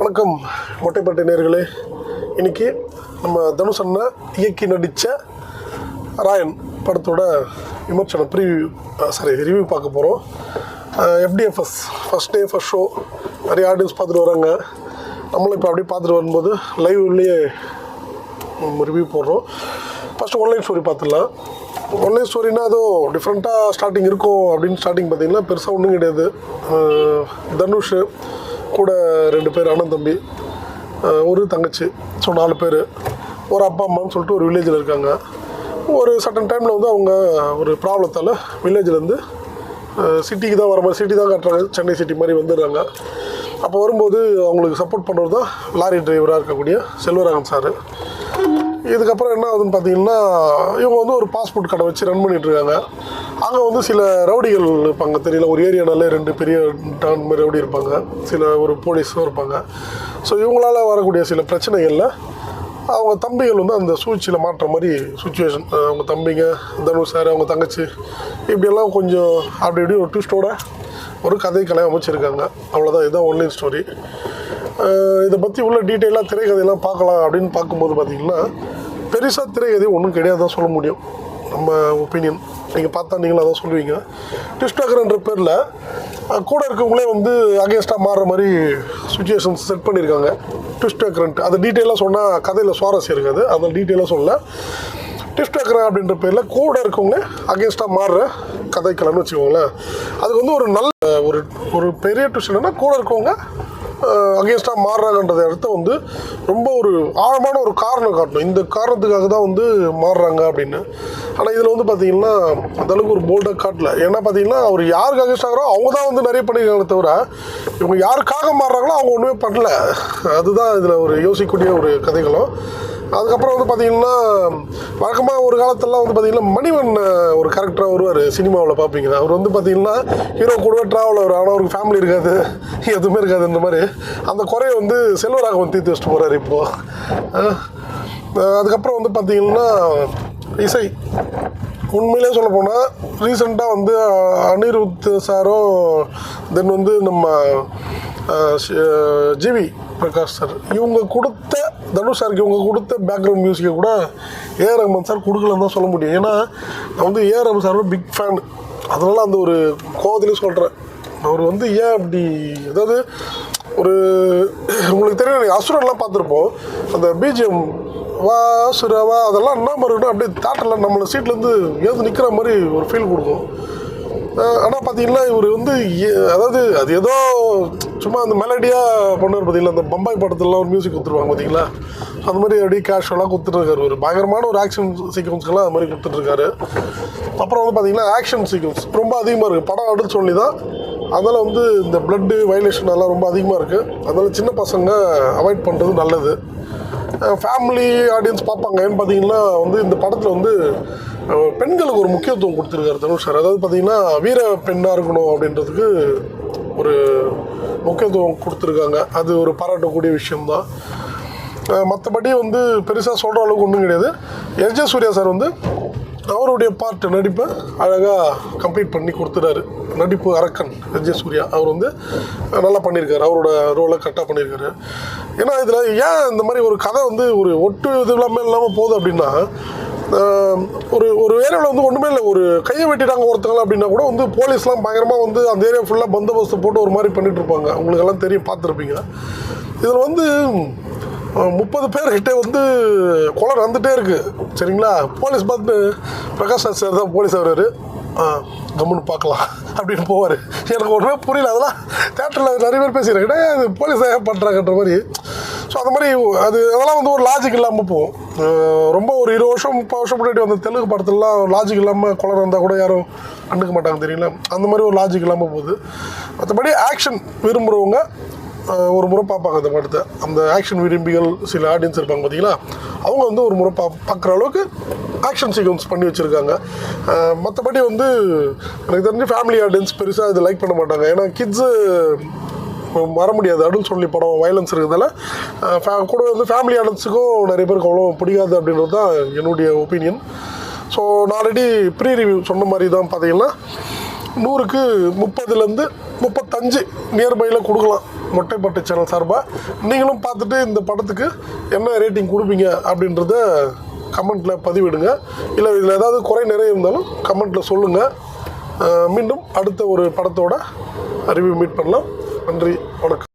வணக்கம் மொட்டைப்பட்டை நேர்களே. இன்னைக்கு நம்ம தனுஷ் அண்ணா இயக்கி நடித்த ராயன் படத்தோட விமர்சனம் ப்ரீவியூ சாரி ரிவ்யூ பார்க்க போகிறோம் FDFS first day first show நிறைய ஆடியன்ஸ் பார்த்துட்டு வராங்க. நம்மளும் இப்போ அப்படியே பார்த்துட்டு வரும்போது லைவ்லேயே ரிவ்யூ போடுறோம். ஃபஸ்ட்டு ஒன்லைன் ஸ்டோரி பார்த்துடலாம். ஒன்லைன் ஸ்டோரினா ஏதோ டிஃப்ரெண்ட்டாக ஸ்டார்டிங் இருக்கும் அப்படின்னு ஸ்டார்டிங் பார்த்தீங்கன்னா பெருசாக ஒன்றும் கிடையாது. தனுஷ் கூட ரெண்டு பேர் அண்ணன் தம்பி ஒரு தங்கச்சி ஸோ நாலு பேர். ஒரு அப்பா அம்மான்னு சொல்லிட்டு ஒரு வில்லேஜில் இருக்காங்க. ஒரு சட்டன் டைமில் வந்து அவங்க ஒரு ப்ராப்ளத்தால் வில்லேஜ்லேருந்து சிட்டிக்கு தான் வர மாதிரி சிட்டி தான் காட்டுறாங்க. சென்னை சிட்டி மாதிரி வந்துடுறாங்க. அப்போ வரும்போது அவங்களுக்கு சப்போர்ட் பண்ணுறது தான் லாரி டிரைவராக இருக்கக்கூடிய செல்வராகன் சார் இதுக்கப்புறம் என்ன ஆகுதுன்னு பார்த்தீங்கன்னா இவங்க வந்து ஒரு பாஸ்போர்ட் கடை வச்சு ரன் பண்ணிகிட்ருக்காங்க அங்கே வந்து சில ரவுடிகள் இருப்பாங்க. தெரியல ஒரு ஏரியானாலே ரெண்டு பெரிய டான் மாதிரி ரவுடி இருப்பாங்க. சில ஒரு போலீஸும் இருப்பாங்க. ஸோ இவங்களால் வரக்கூடிய சில பிரச்சனைகளில் அவங்க தம்பிகள் வந்து அந்த சூழ்ச்சியில் மாற்ற மாதிரி சுச்சுவேஷன் அவங்க தம்பிங்க தனுஷ் சார் அவங்க தங்கச்சி இப்படியெல்லாம் கொஞ்சம் அப்படி இப்படி ஒரு ட்விஸ்டோட ஒரு கதை கலை அமைச்சிருக்காங்க. அவ்வளோதான் இதுதான் ஒன்லைன் ஸ்டோரி இதை பற்றி உள்ள டீட்டெயிலாக திரைக்கதையெல்லாம் பார்க்கலாம் அப்படின்னு பார்க்கும்போது பார்த்தீங்கன்னா பெருசாக திரைக்கதை ஒன்றும் கிடையாது தான் சொல்ல முடியும். நம்ம ஒப்பீனியன் நீங்கள் பார்த்தா நீங்களும் அதான் சொல்லுவீங்க. டிஸ்டாகர்ன்ற பேரில் கூட இருக்கவங்களே வந்து அகேன்ஸ்டாக மாறுற மாதிரி சுச்சுவேஷன்ஸ் செட் பண்ணியிருக்காங்க டிஸ்டாகரண்ட் அது டீட்டெயிலாக சொன்னால் கதையில் சுவாரஸ்யம் இருக்காது. அதை டீட்டெயிலாக சொல்ல டிஸ்டாகரன் அப்படின்ற பேரில் கூட இருக்கவங்க அகேன்ஸ்டாக மாறுற கதைக்கலன்னு வச்சுக்கோங்களேன். அதுக்கு வந்து ஒரு நல்ல ஒரு ஒரு பெரிய ட்விஸ்ட் என்னன்னா கூட இருக்கவங்க அகேன்ஸ்டாக மாறுறாங்கன்றத இடத்த வந்து ரொம்ப ஒரு ஆழமான ஒரு காரணம் காட்டணும். இந்த காரணத்துக்காக தான் வந்து மாறுறாங்க அப்படின்னு. ஆனால் இதில் வந்து பார்த்தீங்கன்னா அந்த அளவுக்கு ஒரு போல்டாக காட்டல. ஏன்னா பார்த்தீங்கன்னா அவர் யாருக்கு அகேன்ஸ்ட் ஆகிறோ அவங்க தான் வந்து நிறைய பண்ணியிருக்காங்களே தவிர இவங்க யாருக்காக மாறுறாங்களோ அவங்க ஒன்றுமே பண்ணல. அதுதான் இதில் ஒரு யோசிக்கக்கூடிய ஒரு கதைகளும். அதுக்கப்புறம் வந்து பார்த்தீங்கன்னா வழக்கமாக ஒரு காலத்திலலாம் வந்து பார்த்தீங்கன்னா மணிவன் ஒரு கேரக்டராக வருவார் சினிமாவில் பார்ப்பீங்க அவர் வந்து பார்த்தீங்கன்னா ஹீரோ கூட ட்ராவல் அவர் ஆனால் அவருக்கு ஃபேமிலி இருக்காது எதுவுமே இருக்காது இந்த மாதிரி. அந்த குறையை வந்து செல்வராகவன் தீர்த்து வச்சுட்டு போகிறார் இப்போது அதுக்கப்புறம் வந்து பார்த்தீங்கன்னா இசை. உண்மையிலே சொல்ல போனால் ரீசெண்டாக வந்து அனிருத் சாரும் தென் வந்து நம்ம ஜிவி பிரகாஷ் சார் இவங்க கொடுத்த தனுஷ் சாருக்கு இவங்க கொடுத்த பேக்ரவுண்ட் மியூசிக்கை கூட ஏஆர் ரஹ்மான் சார் கொடுக்கலன்னு தான் சொல்ல முடியும். ஏன்னா நான் வந்து ஏஆர் ரஹ்மான் சாரோட பிக் ஃபேன் அதனால் அந்த ஒரு கோவத்திலையும் சொல்கிறேன் அவர் வந்து ஏன் அப்படி அதாவது ஒரு உங்களுக்கு தெரியும் அசுரன்லாம் பார்த்துருப்போம். அந்த பிஜிஎம் வா சுரவா அதெல்லாம் என்ன மாதிரி அப்படியே தாட்டில் நம்மளை சீட்லேருந்து ஏது நிற்கிற மாதிரி ஒரு ஃபீல் கொடுக்கும். ஆனால் பார்த்தீங்கன்னா இவர் வந்து அதாவது அது ஏதோ சும்மா அந்த மெலடியாக பண்ணுவார் பார்த்தீங்களா அந்த பம்பாய் படத்துலலாம் ஒரு மியூசிக் கொடுத்துருவாங்க பார்த்தீங்களா அந்த மாதிரி அப்படியே கேஷுவலாக கொடுத்துட்ருக்காரு ஒரு பயங்கரமான ஒரு ஆக்ஷன் சீக்வன்ஸ்க்கெல்லாம் அது மாதிரி கொடுத்துட்ருக்காரு அப்புறம் வந்து பார்த்தீங்கன்னா ஆக்ஷன் சீக்வன்ஸ் ரொம்ப அதிகமாக இருக்குது படம் அடுத்து சொல்லி தான் அதனால் வந்து இந்த பிளட்டு வயலேஷன் எல்லாம் ரொம்ப அதிகமாக இருக்குது அதனால் சின்ன பசங்க அவாய்ட் பண்ணுறது நல்லது. ஃபேமிலி ஆடியன்ஸ் பார்ப்பாங்க ஏன்னு பார்த்தீங்கன்னா வந்து இந்த படத்தில் வந்து பெண்களுக்கு ஒரு முக்கியத்துவம் கொடுத்துருக்காரு தனுஷ் சார். அதாவது பார்த்தீங்கன்னா வீர பெண்ணாக இருக்கணும் அப்படின்றதுக்கு ஒரு முக்கியத்துவம் கொடுத்துருக்காங்க. அது ஒரு பாராட்டக்கூடிய விஷயம்தான். மற்றபடி வந்து பெருசாக சொல்கிற அளவுக்கு ஒன்றும் கிடையாது. எஸ் ஜே சூர்யா சார் வந்து அவருடைய பார்ட் நடிப்பை அழகாக கம்ப்ளீட் பண்ணி கொடுத்துட்டாரு. நடிப்பு அரக்கன் எஸ் சூர்யா. அவர் வந்து நல்லா பண்ணியிருக்காரு. அவரோட ரோலை கரெக்டாக பண்ணியிருக்காரு. ஏன்னா இதில் ஏன் இந்த மாதிரி ஒரு கதை வந்து ஒரு ஒட்டு இது இல்லாமல் இல்லாமல் போகுது அப்படின்னா ஒரு ஒரு ஏரியாவில் வந்து ஒன்றுமே இல்லை. ஒரு கையை வெட்டிட்டாங்க ஒருத்தங்கள அப்படின்னா கூட வந்து போலீஸ்லாம் பயங்கரமாக வந்து அந்த ஏரியா ஃபுல்லாக பந்தோபஸ்து போட்டு ஒரு மாதிரி பண்ணிட்டு இருப்பாங்க. உங்களுக்கெல்லாம் தெரியும் பார்த்துருப்பீங்க. இதில் வந்து முப்பது பேர்கிட்ட வந்து கொலை நடந்துகிட்டே இருக்குது சரிங்களா? போலீஸ் பார்த்து பிரகாஷ் ராஜ் சார் தான் போலீஸ் வருவார் கம்முன்னு பார்க்கலாம். அப்படின்னு போவார். எனக்கு ஒன்றுமே புரியல. அதெல்லாம் தேட்டரில் நிறைய பேர் பேசிடுறாங்க கிடையாது போலீஸ் ஏன் பண்ணுறாங்கன்ற மாதிரி. ஸோ அந்த மாதிரி அது அதெல்லாம் வந்து ஒரு லாஜிக் இல்லாமல் போகும். ரொம்ப ஒரு இருபது வருஷம் முப்பது வருஷம் முன்னாடி வந்த தெலுங்கு படத்துலலாம் லாஜிக் இல்லாமல் கொலை நடந்தால் கூட யாரும் கண்டுக்க மாட்டாங்க தெரியல அந்த மாதிரி ஒரு லாஜிக் இல்லாமல் போகுது. மற்றபடி ஆக்ஷன் விரும்புகிறவங்க ஒரு முறை பார்ப்பாங்க அந்த படத்தை. அந்த ஆக்ஷன் விரும்பிகள் சில ஆடியன்ஸ் இருப்பாங்க பார்த்தீங்களா? அவங்க வந்து ஒரு முறை பா பார்க்குற அளவுக்கு ஆக்ஷன் சீக்வன்ஸ் பண்ணி வச்சுருக்காங்க. மற்றபடி வந்து எனக்கு தெரிஞ்சு ஃபேமிலி ஆடியன்ஸ் பெருசாக இது லைக் பண்ண மாட்டாங்க. ஏன்னா கிட்ஸு வர முடியாது. அடல்ட் சொல்லி படம் வயலன்ஸ் இருக்கிறதால கூட வந்து ஃபேமிலி ஆடியன்ஸுக்கும் நிறைய பேருக்கு அவ்வளோ பிடிக்காது அப்படின்றது தான் என்னுடைய ஒப்பீனியன் ஸோ நான் ஆல்ரெடி ப்ரீ ரிவ்யூ சொன்ன மாதிரி தான் பார்த்தீங்கன்னா நூறுக்கு முப்பதுலேருந்து முப்பத்தஞ்சு நியர்பையில் கொடுக்கலாம். மொட்டைப்பட்டு சேனல் சார்பாக நீங்களும் பார்த்துட்டு இந்த படத்துக்கு என்ன ரேட்டிங் கொடுப்பீங்க அப்படின்றத கமெண்ட்டில் பதிவிடுங்க. இல்லை இதில் ஏதாவது குறை நிறைய இருந்தாலும் கமெண்ட்டில் சொல்லுங்கள் மீண்டும் அடுத்த ஒரு படத்தோட ரிவ்யூ மீட் பண்ணலாம். நன்றி வணக்கம்.